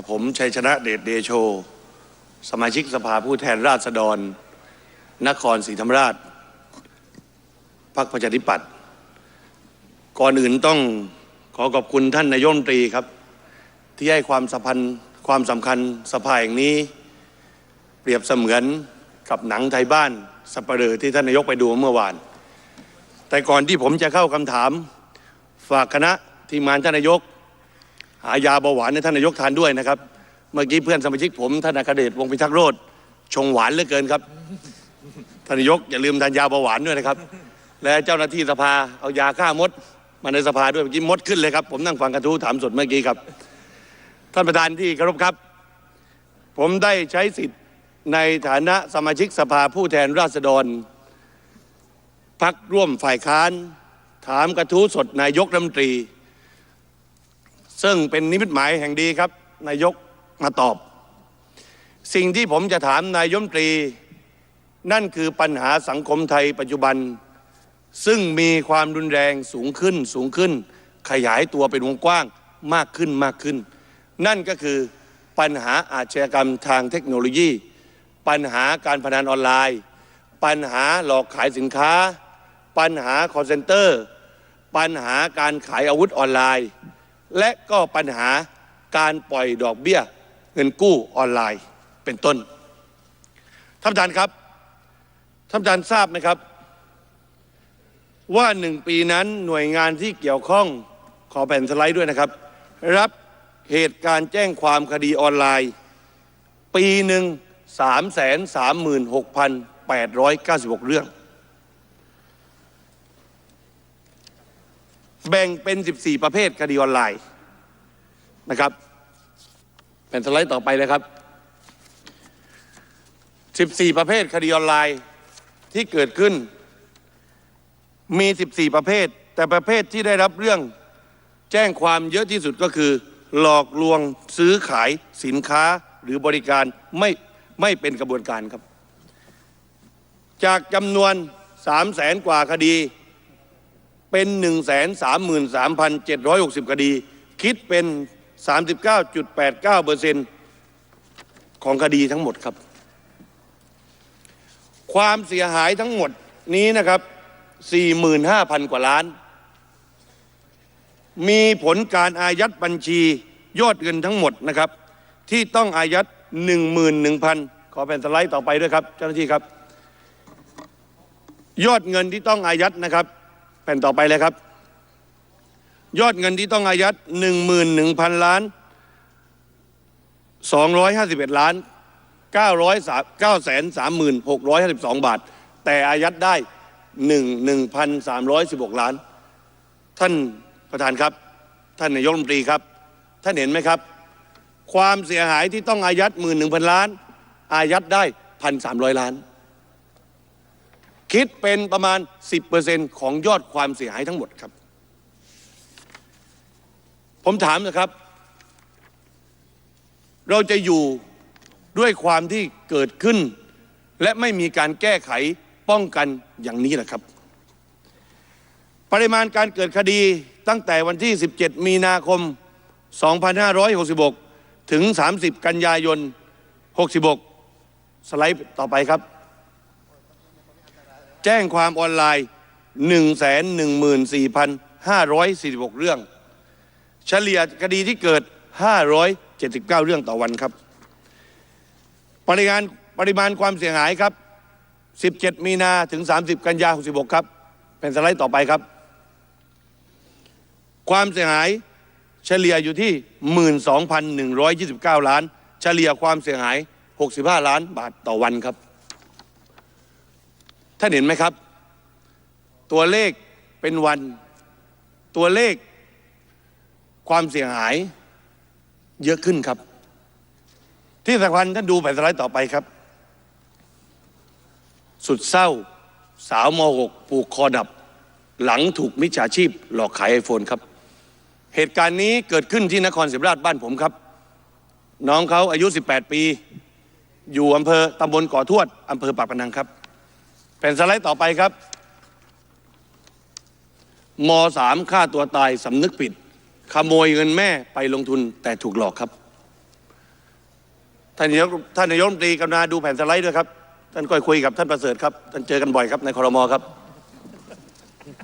กับผมชัยชนะเดชเดโช สมาชิกสภาผู้แทนราษฎร นครศรีธรรมราชพรรคประชาธิปัตย์ก่อนอื่นต้องขอขอบคุณท่านนายกรัฐมตรีครับ ที่ให้ความสัมพันธ์ความสำคัญสภาแห่งนี้ เปรียบเสมือนกับหนังไทยบ้านสปเหร่อที่ท่านนายกไปดูเมื่อวาน แต่ก่อนที่ผมจะเข้าคำถาม ฝากคณะทีมงานท่านนายก หายาเบาหวานให้ท่านนายกทานด้วยนะครับ เมื่อกี้เพื่อนสมาชิกผมท่านอัครเดชวงพิทักษ์โรธชงหวานเหลือเกินครับท่านนายกอย่าลืมทานยาเบาหวานด้วยนะครับ และเจ้าหน้าที่สภาเอายาฆ่ามดมาในสภาด้วยเมื่อกี้มดขึ้นเลยครับ ผมนั่งฟังกระทู้ถามสดเมื่อกี้ครับ ท่านประธานที่เคารพครับ ผมได้ใช้สิทธิ์ในฐานะสมาชิกสภาผู้แทนราษฎรพักร่วมฝ่ายค้าน ถามกระทู้สดนายกรัฐมนตรี ซึ่งเป็นนิมิตหมายแห่งดีครับนายกมาตอบ สิ่งที่ผมจะถามนายมตรี นั่นคือปัญหาสังคมไทยปัจจุบัน ซึ่งมีความรุนแรงสูงขึ้นสูงขึ้น ขยายตัวเป็นวงกว้างมากขึ้นมากขึ้น นั่นก็คือปัญหาอาชญากรรมทางเทคโนโลยี ปัญหาการพนันออนไลน์ ปัญหาหลอกขายสินค้า ปัญหาคอร์เซนเตอร์ ปัญหาการขายอาวุธออนไลน์ และก็ปัญหาการปล่อยดอกเบี้ย เงินกู้ออนไลน์เป็นต้นท่านประธานครับท่านประธานทราบไหมครับ ว่าหนึ่งปีนั้นหน่วยงานที่เกี่ยวข้องขอแผ่นสไลด์ด้วยนะครับ รับเหตุการณ์แจ้งความคดีออนไลน์ ปีหนึ่งสามแสนสามหมื่นหกพันแปดร้อยเก้าสิบหกเรื่อง แบ่งเป็น 14 ประเภทคดีออนไลน์นะครับแผ่นสไลด์ต่อไปเลยครับ 14 ประเภทคดีออนไลน์ที่เกิดขึ้น มี 14 ประเภท แต่ประเภทที่ได้รับเรื่องแจ้งความเยอะที่สุดก็คือ หลอกลวงซื้อขายสินค้าหรือบริการไม่ไม่เป็นกระบวนการครับ จากจำนวน3แสนกว่าคดี เป็น 133,760 คดี คิดเป็น 39.89เปอร์เซ็นต์ของคดีทั้งหมดครับ ความเสียหายทั้งหมดนี้นะครับ 45,000 กว่าล้าน มีผลการอายัดบัญชียอดเงินทั้งหมดนะครับ ที่ต้องอายัด 11,000 ขอแผ่นสไลด์ต่อไปด้วยครับ เจ้าหน้าที่ครับ ยอดเงินที่ต้องอายัดนะครับ ผ่นต่อไปเลยครับ ยอดเงินที่ต้องอายัด11,000ล้าน251ล้าน900 936,652บาท แต่อายัดได้1 1,316ล้าน ท่านประธานครับ ท่านนายกรัฐมนตรีครับ ท่านเห็นไหมครับ ความเสียหายที่ต้องอายัด11,000ล้าน อายัดได้1,300ล้าน คิดเป็นประมาณ 10%ของยอดความเสียหายทั้งหมดครับ ผมถามนะครับ เราจะอยู่ด้วยความที่เกิดขึ้น และไม่มีการแก้ไขป้องกันอย่างนี้แหละครับ ปริมาณการเกิดคดีตั้งแต่วันที่ 17 มีนาคม 2566 ถึง 30 กันยายน 66 สไลด์ต่อไปครับ จ้งความออนไลน์ 114,546 เรื่อง เฉลี่ยคดีที่เกิด 579 เรื่องต่อวันครับ ปริมาณปริมาณความเสียหายครับ 17 มีนาถึง 30 กันยา 66 ครับ เป็นสไลด์ต่อไปครับ ความเสียหายเฉลี่ยอยู่ที่ 12,129 ล้าน เฉลี่ยความเสียหาย 65 ล้านบาทต่อวันครับ ท่านเห็นไหมครับ ตัวเลขเป็นวัน ตัวเลขความเสียหายเยอะขึ้นครับ ที่สำคัญท่านดูแผ่นสไลด์ต่อไปครับ สุดเศร้าสาวม .6 ผูกคอดับ หลังถูกมิจฉาชีพ หลอกขายไอโฟนครับ เหตุการณ์นี้เกิดขึ้นที่นครศรีธรรมราชบ้านผมครับ น้องเขาอายุ 18 ปี อยู่อำเภอตำบลก่อทวดอำเภอปากพนังครับ แผ่นสไลด์ต่อไปครับมสามฆ่าตัวตายสำนึกผิด ขโมยเงินแม่ไปลงทุนแต่ถูกหลอกครับ ท่านนายกท่านนายกรัฐมนตรีกรุณาดูแผ่นสไลด์ด้วยครับ ท่านก็คุยกับท่านประเสริฐครับ ท่านเจอกันบ่อยครับในคอรมอครับ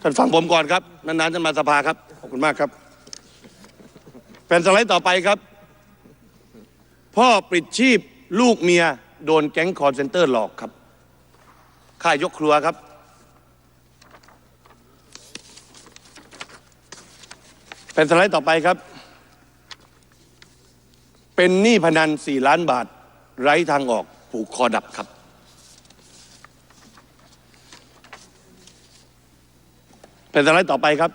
ท่านฟังผมก่อนครับ นานๆท่านมาสภาครับ ขอบคุณมากครับ แผ่นสไลด์ต่อไปครับ พ่อปลิดชีพลูกเมียโดนแก๊งคอร์เซนเตอร์หลอกครับ ค่ายยกครัวครับแผ่นสไลด์ต่อไปครับ เป็นหนี้พนัน 4 ล้านบาท ไร้ทางออกผูกคอดับครับแผ่นสไลด์ต่อไปครับ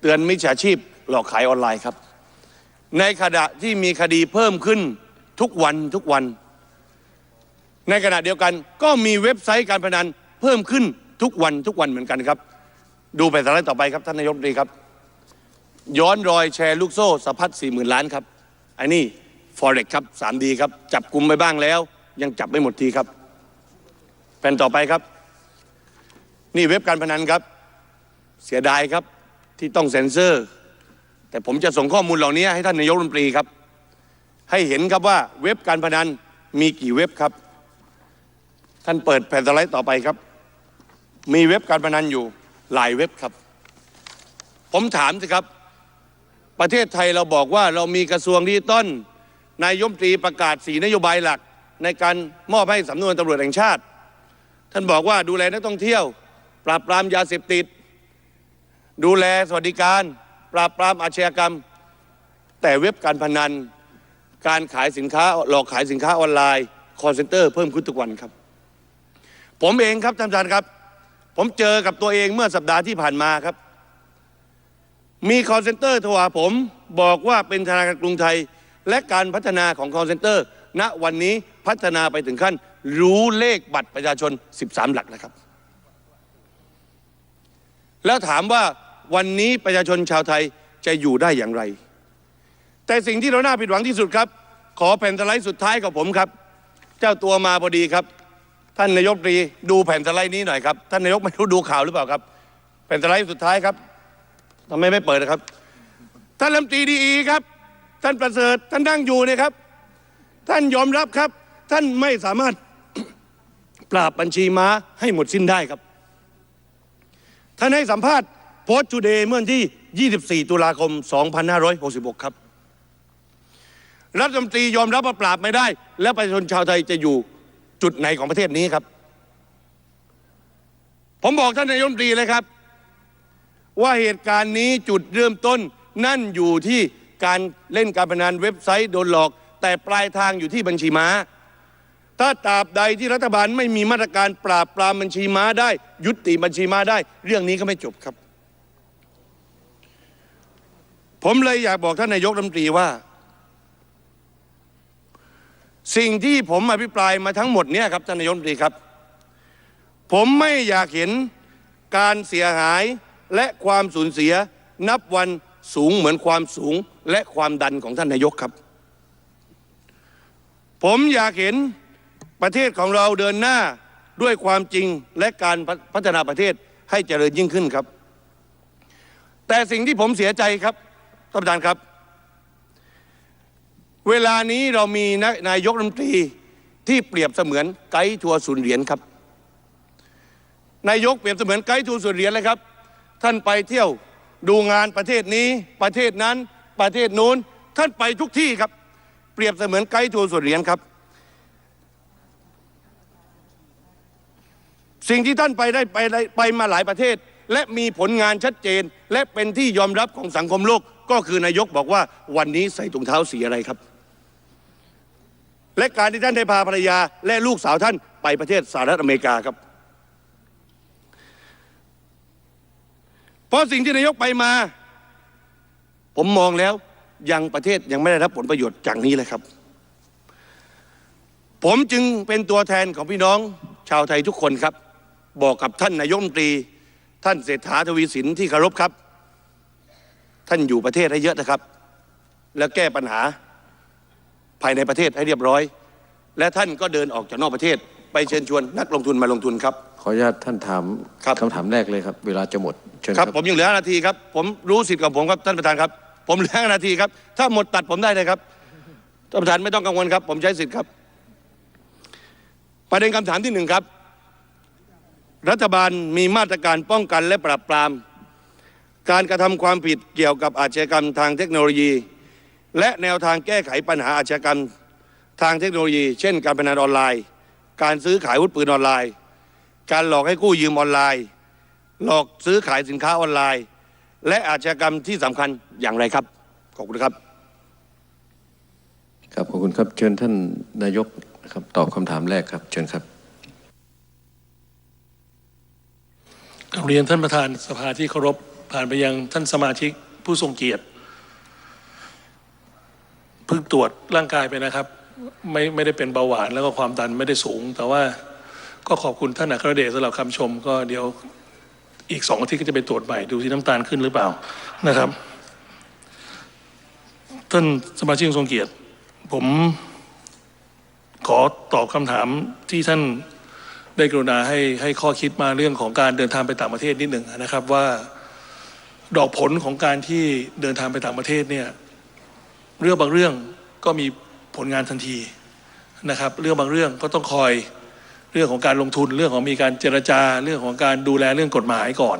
เตือนมิจฉาชีพหลอกขายออนไลน์ครับ ในขณะที่มีคดีเพิ่มขึ้นทุกวันทุกวัน ในขณะเดียวกันก็มีเว็บไซต์การพนันเพิ่มขึ้นทุกวันทุกวันเหมือนกันครับ ดูแผ่นสไลด์ต่อไปครับท่านนายกรัฐมนตรีครับ ย้อนรอยแชร์ลูกโซ่สะพัดสี่หมื่นล้านครับอันนี้ forex ครับสามดีครับ จับกลุ่มไปบ้างแล้ว ยังจับไม่หมดทีครับแผ่นต่อไปครับ นี่เว็บการพนันครับ เสียดายครับที่ต้องเซ็นเซอร์ แต่ผมจะส่งข้อมูลเหล่านี้ให้ท่านนายกรัฐมนตรีครับ ให้เห็นครับว่าเว็บการพนันมีกี่เว็บครับ ท่านเปิดแผ่นสไลด์ต่อไปครับ มีเว็บการพนันอยู่หลายเว็บครับ ผมถามสิครับ ประเทศไทยเราบอกว่าเรามีกระทรวงดิจิตอลนายยมตรีประกาศสีนโยบายหลัก ในการมอบให้สำนวนตำรวจแห่งชาติ ท่านบอกว่าดูแลนักท่องเที่ยว ปราบปรามยาเสพติด ดูแลสวัสดิการ ปราบปรามอาชญากรรม แต่เว็บการพนัน การขายสินค้าหลอกขายสินค้าออนไลน์คอร์เซนเตอร์เพิ่มขึ้นทุกวันครับ ผมเองครับท่านประธานครับ ผมเจอกับตัวเองเมื่อสัปดาห์ที่ผ่านมาครับ มีคอร์เซนเตอร์โทรหาผมบอกว่าเป็นธนาคารกรุงไทย และการพัฒนาของคอร์เซนเตอร์ ณวันนี้พัฒนาไปถึงขั้น รู้เลขบัตรประชาชน 13 หลักนะครับ แล้วถามว่าวันนี้ประชาชนชาวไทยจะอยู่ได้อย่างไร แต่สิ่งที่เราน่าผิดหวังที่สุดครับ ขอแผ่นสไลด์สุดท้ายกับผมครับ เจ้าตัวมาพอดีครับ ท่านนายกตรีดูแผ่นสไลด์นี้หน่อยครับ ท่านนายกไม่รู้ดูข่าวหรือเปล่าครับ แผ่นสไลด์สุดท้ายครับทำไมไม่เปิดนะครับ ท่านรัฐมนตรีดีครับ ท่านประเสริฐท่านนั่งอยู่เนี่ยครับ ท่านยอมรับครับ ท่านไม่สามารถปราบบัญชีม้าให้หมดสิ้นได้ครับ ท่านให้สัมภาษณ์โพสต์จูเดย์เมื่อวันที่ 24 ตุลาคม 2566 ครับ รัฐมนตรียอมรับว่าปราบไม่ได้ และประชาชนชาวไทยจะอยู่ จุดไหนของประเทศนี้ครับ ผมบอกท่านนายกรัฐมตรีเลยครับ ว่าเหตุการณ์นี้จุดเริ่มต้นนั่นอยู่ที่การเล่นการพนันเว็บไซต์โดนหลอก แต่ปลายทางอยู่ที่บัญชีม้า ถ้าตราบใดที่รัฐบาลไม่มีมาตรการปราบปรามบัญชีม้าได้ ยุติบัญชีม้าได้ เรื่องนี้ก็ไม่จบครับ ผมเลยอยากบอกท่านนายกรัฐมนตรีว่า สิ่งที่ผมอภิปรายมาทั้งหมดเนี่ยครับท่านนายกรัฐมนตรีครับ ผมไม่อยากเห็นการเสียหายและความสูญเสียนับวันสูงเหมือนความสูงและความดันของท่านนายกครับ ผมอยากเห็นประเทศของเราเดินหน้าด้วยความจริงและการพัฒนาประเทศให้เจริญยิ่งขึ้นครับ แต่สิ่งที่ผมเสียใจครับท่านประธานครับ เวลานี้เรามีนนายกรัฐมนตรีที่เปรียบเสมือนไกด์ทัวร์ศูนย์เหรียญครับ นายกเปรียบเสมือนไกด์ทัวร์ศูนย์เหรียญเลยครับ ท่านไปเที่ยวดูงานประเทศนี้ประเทศนั้นประเทศนู้นท่านไปทุกที่ครับ เปรียบเสมือนไกด์ทัวร์ศูนย์เหรียญครับ สิ่งที่ท่านไปได้ไปได้ไปมาหลายประเทศ และมีผลงานชัดเจน และเป็นที่ยอมรับของสังคมโลกก็คือนายกบอกว่าวันนี้ใส่ถุงเท้าสีอะไรครับ และการที่ท่านได้พาภรรยาและลูกสาวท่านไปประเทศสหรัฐอเมริกาครับ เพราะสิ่งที่นายกไปมา ผมมองแล้วยังประเทศยังไม่ได้รับผลประโยชน์จากนี้เลยครับ ผมจึงเป็นตัวแทนของพี่น้องชาวไทยทุกคนครับ บอกกับท่านนายกมนตรี ท่านเศรษฐาทวีสินที่เคารพครับ ท่านอยู่ประเทศให้เยอะนะครับ แล้วแก้ปัญหา ภายในประเทศให้เรียบร้อย และท่านก็เดินออกจากนอกประเทศ ไปเชิญชวนนักลงทุนมาลงทุนครับ ขออนุญาตท่านถามครับ คำถามแรกเลยครับ เวลาจะหมดเชิญคครัรับบผมยังเหลือ5นาทีครับผมรู้สิทธิ์ของผมครับท่านประธานครับ ผมเหลือ5นาทีครับ ถ้าหมดตัดผมได้เลยครับท่านประธานไม่ต้องกังวลครับ ผมใช้สิทธิ์ครับ ประเด็นคำถามที่หนึ่งครับ รัฐบาลมีมาตรการป้องกันและปราบปราม การกระทำความผิดเกี่ยวกับอาชญากรรมทางเทคโนโลยี และแนวทางแก้ไขปัญหาอาชญากรรมทางเทคโนโลยี เช่น การพนันออนไลน์ การซื้อขายอาวุธปืนออนไลน์ การหลอกให้กู้ยืมออนไลน์ หลอกซื้อขายสินค้าออนไลน์ และอาชญากรรมที่สำคัญอย่างไรครับ ขอบคุณครับ ครับขอบคุณครับเชิญท่านนายกนะครับตอบคำถามแรกครับ เชิญครับกราบเรียนท่านประธานสภาที่เคารพผ่านไปยังท่านสมาชิกผู้ทรงเกียรติเพิ่งตรวจร่างกายไปนะครับ ไม่ไม่ได้เป็นเบาหวานแล้วก็ความดันไม่ได้สูง แต่ว่าก็ขอบคุณท่านอัครเดชสำหรับคำชม ก็เดี๋ยวอีกสองอาทิตย์ก็จะไปตรวจใหม่ดูที่น้ำตาลขึ้นหรือเปล่านะครับท่านสมาชิกทรงเกียรติ ผมขอตอบคำถามที่ท่านได้กรุณาให้ให้ข้อคิดมาเรื่องของการเดินทางไปต่างประเทศนิดหนึ่งนะครับว่า ดอกผลของการที่เดินทางไปต่างประเทศเนี่ย เรื่องบางเรื่องก็มีผลงานทันทีนะครับ เรื่องบางเรื่องก็ต้องคอยเรื่องของการลงทุนเรื่องของมีการเจรจาเรื่องของการดูแลเรื่องกฎหมายก่อน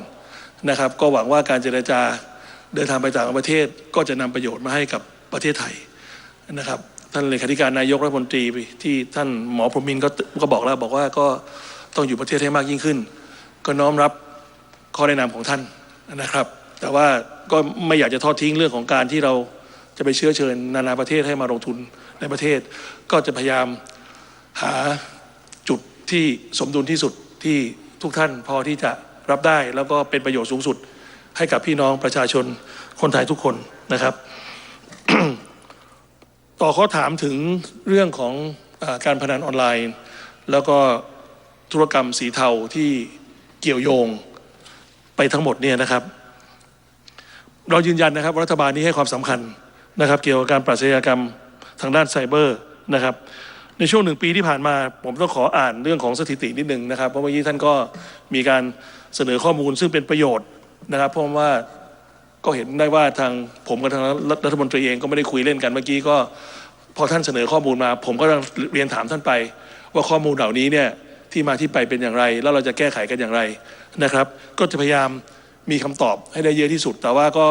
นะครับ ก็หวังว่าการเจรจาเดินทางไปต่างประเทศก็จะนำประโยชน์มาให้กับประเทศไทยนะครับ ท่านเลขาธิการนายกรัฐมนตรีที่ท่านหมอพรหมินก็ก็บอกแล้วบอกว่าก็ต้องอยู่ประเทศให้มากยิ่งขึ้น ก็น้อมรับข้อแนะนำของท่านนะครับ แต่ว่าก็ไม่อยากจะทอดทิ้งเรื่องของการที่เรา จะไปเชื้อเชิญนานาประเทศให้มาลงทุนในประเทศ ก็จะพยายามหาจุดที่สมดุลที่สุดที่ทุกท่านพอที่จะรับได้แล้วก็เป็นประโยชน์สูงสุดให้กับพี่น้องประชาชนคนไทยทุกคนนะครับ ต่อข้อถามถึงเรื่องของอการพนันออนไลน์ แล้วก็ธุรกรรมสีเทาที่เกี่ยวโยงไปทั้งหมดเนี่ยนะครับ เรายืนยันนะครับรัฐบาลนี้ให้ความสำคัญ นะครับ เกี่ยวกับการปราศจากกรรมทางด้านไซเบอร์นะครับ ในช่วงหนึ่งปีที่ผ่านมา ผมต้องขออ่านเรื่องของสถิตินิดหนึ่งนะครับ เพราะเมื่อกี้ท่านก็มีการเสนอข้อมูลซึ่งเป็นประโยชน์นะครับ เพราะว่าก็เห็นได้ว่าทางผมกับทางรัฐมนตรีเองก็ไม่ได้คุยเล่นกันเมื่อกี้ก็พอท่านเสนอข้อมูลมา ผมก็เรียนถามท่านไป ว่าข้อมูลเหล่านี้เนี่ยที่มาที่ไปเป็นอย่างไร แล้วเราจะแก้ไขกันอย่างไรนะครับ ก็จะพยายามมีคำตอบให้ได้เยอะที่สุด แต่ว่าก็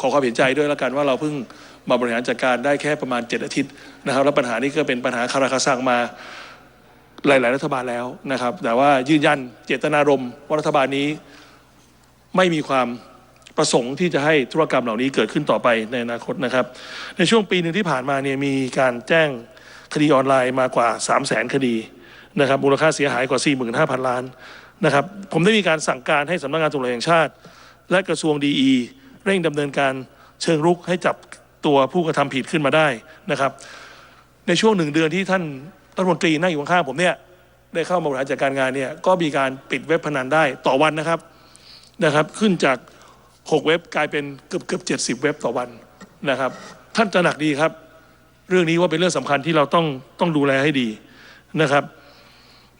ขอความเห็นใจด้วยแล้วกันว่าเราเพิ่ง มาบริหารจัดการได้แค่ประมาณ 7 อาทิตย์นะครับแล้วปัญหานี้ก็เป็นปัญหาคาราคาซังมาหลาย ๆ รัฐบาลแล้วนะครับ แต่ว่ายืนยันเจตนารมณ์ว่ารัฐบาลนี้ไม่มีความประสงค์ที่จะให้ธุรกรรมเหล่านี้เกิดขึ้นต่อไปในอนาคตนะครับ ในช่วงปีหนึ่งที่ผ่านมาเนี่ยมีการแจ้งคดีออนไลน์มากว่า 3 0 0แสนคดีนะครับมูลค่าเสียหายกว่า 45,000 ล้านนะครับ ผมได้มีการสั่งการให้สำนักงานตำรวจแห่งชาติ และกระทรวงดีอีเร่งดำเนินการเชิงรุกให้จับ ตัวผู้กระทำผิดขึ้นมาได้นะครับ ในช่วงหนึ่งเดือนที่ท่านรัฐมนตรีนั่งอยู่ข้างผมเนี่ยได้เข้ามาบริหารจัดการงานเนี่ยก็มีการปิดเว็บพนันได้ต่อวันนะครับนะครับ ขึ้นจาก 6 เว็บกลายเป็นเกือบเกือบเจ็ดสิบเว็บต่อวันนะครับ ท่านตระหนักดีครับ เรื่องนี้ว่าเป็นเรื่องสำคัญที่เราต้องต้องดูแลให้ดีนะครับ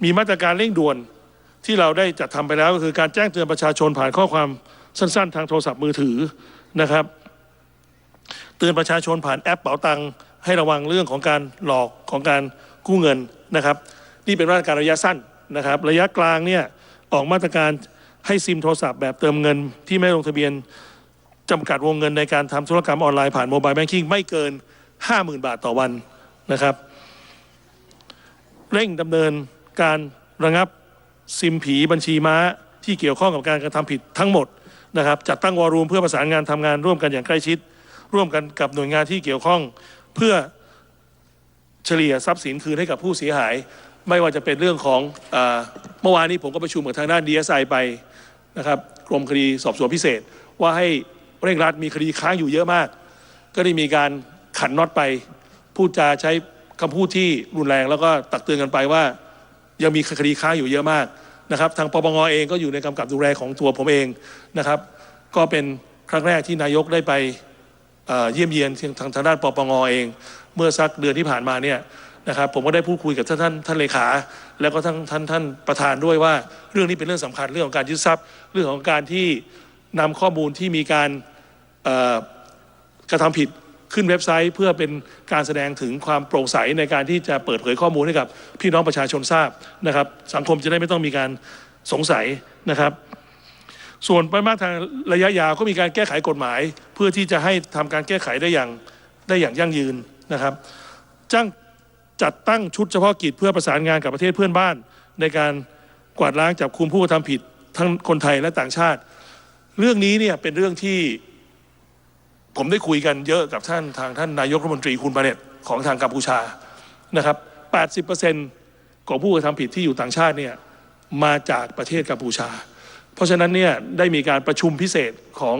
มีมาตรการเร่งด่วนที่เราได้จัดทำไปแล้วก็คือการแจ้งเตือนประชาชนผ่านข้อความสั้น ๆ ทางโทรศัพท์มือถือนะครับ เตือนประชาชนผ่านแอปเป๋าตังค์ให้ระวังเรื่องของการหลอกของการกู้เงินนะครับ นี่เป็นมาตรการระยะสั้นนะครับ ระยะกลางเนี่ยออกมาตรการให้ซิมโทรศัพท์แบบเติมเงินที่ไม่ลงทะเบียนจำกัดวงเงินในการทำธุรกรรมออนไลน์ผ่านโมบายแบงกิ้งไม่เกิน 50,000 บาทต่อวันนะครับ เร่งดำเนินการระงับซิมผีบัญชีม้าที่เกี่ยวข้องกับการกระทำผิดทั้งหมดนะครับจัดตั้งวอรูมเพื่อประสานงานทำงานร่วมกันอย่างใกล้ชิด ร่วมกันกับหน่วยงานที่เกี่ยวข้อง เพื่อเฉลี่ยทรัพย์สินคืนให้กับผู้เสียหาย ไม่ว่าจะเป็นเรื่องของเมื่อวานนี้ผมก็ประชุมกับทางด้านดีเอสไอไปนะครับกรมคดีสอบสวนพิเศษ ว่าให้เร่งรัดมีคดีค้างอยู่เยอะมาก ก็ได้มีการขันน็อตไปพูดจาใช้คำพูดที่รุนแรงแล้วก็ตักเตือนกันไปว่า ยังมีคดีค้างอยู่เยอะมากนะครับ ทางปปงเองก็อยู่ในกำกับดูแลของตัวผมเองนะครับ ก็เป็นครั้งแรกที่นายกได้ไป เยี่ยมเยียนทางทางด้านปปงเอง เมื่อสักเดือนที่ผ่านมาเนี่ยนะครับผมก็ได้พูดคุยกับท่านท่านท่านเลขา แล้วก็ท่านท่านท่านประธานด้วยว่า เรื่องนี้เป็นเรื่องสำคัญเรื่องของการยึดทรัพย์ เรื่องของการที่นำข้อมูลที่มีการกระทำผิดขึ้นเว็บไซต์ เพื่อเป็นการแสดงถึงความโปร่งใสในการที่จะเปิดเผยข้อมูลให้กับพี่น้องประชาชนทราบนะครับ สังคมจะได้ไม่ต้องมีการสงสัยนะครับ ส่วนไปมากทางระยะยาวก็มีการแก้ไขกฎหมาย เพื่อที่จะให้ทำการแก้ไขได้อย่างได้อย่างยั่งยืนนะครับจ้างจัดตั้งชุดเฉพาะกิจเพื่อประสานงานกับประเทศเพื่อนบ้าน ในการกวาดล้างจับคุมผู้กระทำผิดทั้งคนไทยและต่างชาติ เรื่องนี้เนี่ยเป็นเรื่องที่ผมได้คุยกันเยอะกับท่านทางท่านนายกรัฐมนตรีคุณบาเนตของทางกัมพูชานะครับ 80%ของผู้กระทำผิดที่อยู่ต่างชาติเนี่ยมาจากประเทศกัมพูชา เพราะฉะนั้นเนี่ยได้มีการประชุมพิเศษของ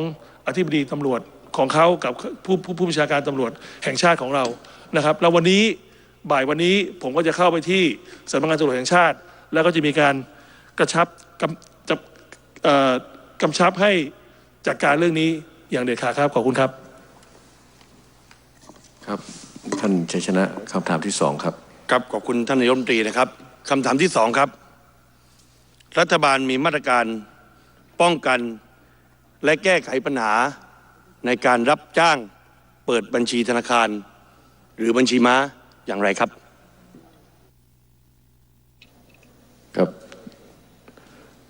อธิบดีตำรวจของเขากับผู้ผู้ผู้บัญชาการตำรวจแห่งชาติของเรานะครับแล้ววันนี้บ่ายวันนี้ผมก็จะเข้าไปที่สำนักงานตำรวจแห่งชาติ แล้วก็จะมีการกระชับกำจะเอ่อกำชับให้จัดการเรื่องนี้อย่างเด็ดขาดครับขอบคุณครับ ครับท่านชัยชนะคำถามที่สองครับครับขอบคุณท่านนายกรัฐมนตรีนะครับคำถามที่สองครับ รัฐบาลมีมาตรการ ป้องกันและแก้ไขปัญหาในการรับจ้างเปิดบัญชีธนาคาร หรือบัญชีม้าอย่างไรครับ ครับ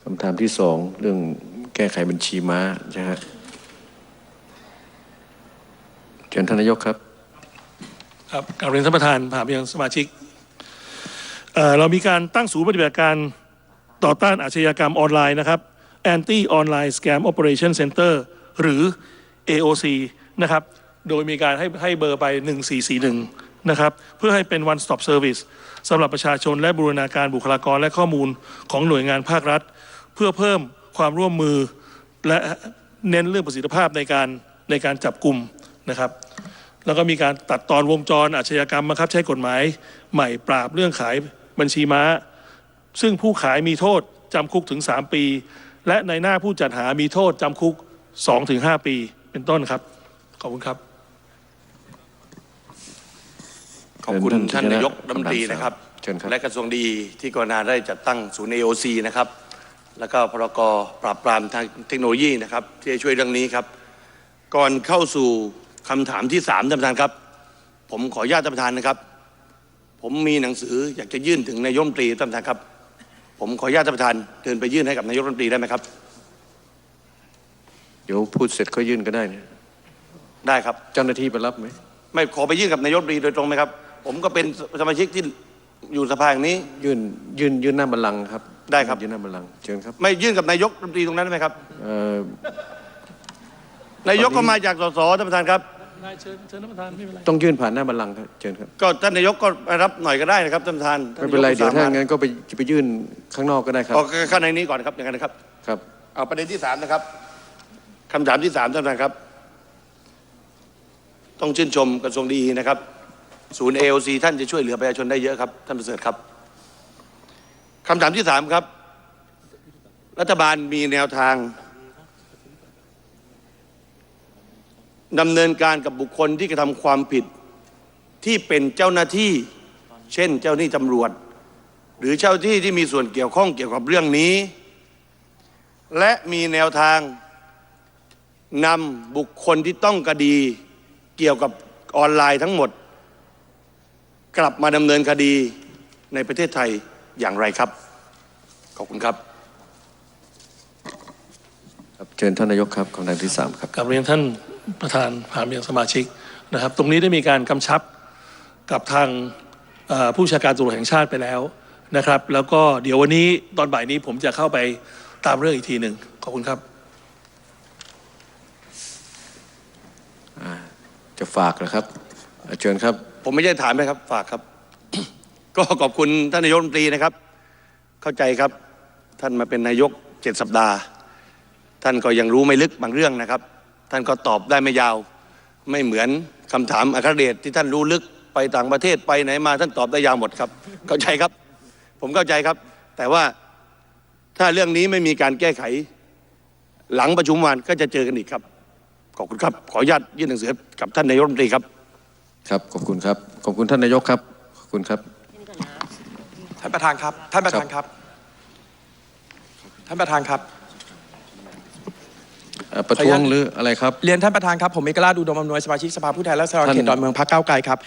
คำถามที่สองเรื่องแก้ไขบัญชีม้าใช่ไหมฮะเชิญท่านนายกครับครับกราบเรียนท่านประธานผ่านไปยังสมาชิกเอ่อเรามีการตั้งศูนย์ปฏิบัติการต่อต้านอาชญากรรมออนไลน์นะครับ Anti Online Scam Operation Center หรือ AOC นะครับ โดยมีการให้ให้เบอร์ไป 1441 นะครับ เพื่อให้เป็น one stop service สำหรับประชาชนและบูรณาการบุคลากรและข้อมูลของหน่วยงานภาครัฐ เพื่อเพิ่มความร่วมมือและเน้นเรื่องประสิทธิภาพในการในการจับกลุ่มนะครับ แล้วก็มีการตัดตอนวงจรอาชญากรรมบังคับใช้กฎหมาย ใหม่ปราบเรื่องขายบัญชีม้า ซึ่งผู้ขายมีโทษจำคุกถึง 3 ปี และในหน้าผู้จัดหามีโทษจำคุก 2-5 ปี เป็นต้นครับ ขอบคุณครับ ขอบคุณเชิญท่านท่านนายกชนะรัฐมนตรีนะครับเชิญครับ และกระทรวงดีที่กรณาได้จัดตั้งศูนย์ AOC นะครับ แล้วก็พรกปราบปรามทางเทคโนโลยีนะครับ ที่จะช่วยเรื่องนี้ครับ ก่อนเข้าสู่คำถามที่สามท่านประธานครับ ผมขออนุญาตท่านประธานนะครับ ผมมีหนังสืออยากจะยื่นถึงนายกรัฐมนตรีท่านประธานครับ ผมขออนุญาตท่านประธานเดินไปยื่นให้กับนายกรัฐมนตรีได้ไหมครับ เดี๋ยวพูดเสร็จก็ยื่นก็ได้นะได้ครับ เจ้าหน้าที่ไปรับไหมไม่ขอไปยื่นกับนายกรัฐมนตรีโดยตรงไหมครับ ผมก็เป็นสมาชิกที่อยู่สภาแห่งนี้ ยื่นยื่นยื่นหน้าบัลลังก์ครับได้ครับ ยื่นหน้าบัลลังก์เชิญครับไม่ยื่นกับนายกรัฐมนตรีตรงนั้นได้ไหมครับ เอ่อนายกตอนนี้ก็มาจากสสท่านประธานครับ นายเชิญเชิญท่านประธานไม่เป็นไร ต้องยื่นผ่านหน้าบัลลังก์ครับเชิญครับก็ท่านนายกก็ไปรับหน่อยก็ได้นะครับท่านประธานไม่เป็นไรท่เดี๋ยวถ้าสมรถงั้นก็ไปไปยื่นข้างนอกก็ได้ครับเอาข้างในนี้ก่อนครับอย่างนั้นนะครับครับเอาประเด็นที่สามนะครับคำถามที่สามท่านประธานครับ ต้องชื่นชมกระทรวงดีนะครับ ศูนย์ AOC ท่านจะช่วยเหลือประชาชนได้เยอะครับ ท่านประเสริฐครับคำถามที่สามครับ รัฐบาลมีแนวทาง ดำเนินการกับบุคคลที่กระทำความผิด ที่เป็นเจ้าหน้าที่ เช่น เจ้าหน้าที่ตำรวจ หรือเจ้าหน้าที่ที่มีส่วนเกี่ยวข้องเกี่ยวกับเรื่องนี้ และมีแนวทางนำบุคคลที่ต้องคดีเกี่ยวกับออนไลน์ทั้งหมด กลับมาดำเนินคดีในประเทศไทยอย่างไรครับ ขอบคุณครับครับเชิญท่านนายกครับคำถามที่สามครับกับเรียนท่าน ประธานผ่านไปยังสมาชิกนะครับ ตรงนี้ได้มีการกำชับกับทางเอ่อผู้บัญชาการตำรวจแห่งชาติไปแล้วนะครับ แล้วก็เดี๋ยววันนี้ตอนบ่ายนี้ผมจะเข้าไปตามเรื่องอีกทีหนึ่งขอบคุณครับจะฝากนะครับเอ่อเชิญครับ ผมไม่ใช่ถามนะครับ ฝากครับ ก็ขอบคุณท่านนายกรัฐมนตรีนะครับ เข้าใจครับ ท่านมาเป็นนายกเจ็ดสัปดาห์ ท่านก็ยังรู้ไม่ลึกบางเรื่องนะครับ ท่านก็ตอบได้ไม่ยาว ไม่เหมือนคำถามอัครเดชที่ท่านรู้ลึกไปต่างประเทศไปไหนมาท่านตอบได้ยาวหมดครับ เข้าใจครับ ผมเข้าใจครับ แต่ว่าถ้าเรื่องนี้ไม่มีการแก้ไข หลังประชุมวันก็จะเจอกันอีกครับ ขอบคุณครับ ขออนุญาตยื่นหนังสือกับท่านนายกรัฐมนตรีครับ ครับ ขอบคุณครับ ขอบคุณท่านนายกครับ ขอบคุณครับ ท่านประธานครับ ท่านประธานครับ ท่านประธานครับอ่อ ประท้วงหรืออะไรครับเรียนท่านประธานครับผมเอกราชอุดมอำนวยสมาชิกสภาผู้แทนราษฎรท่านเขตดอนเมืองพรรคก้าวไกลครับ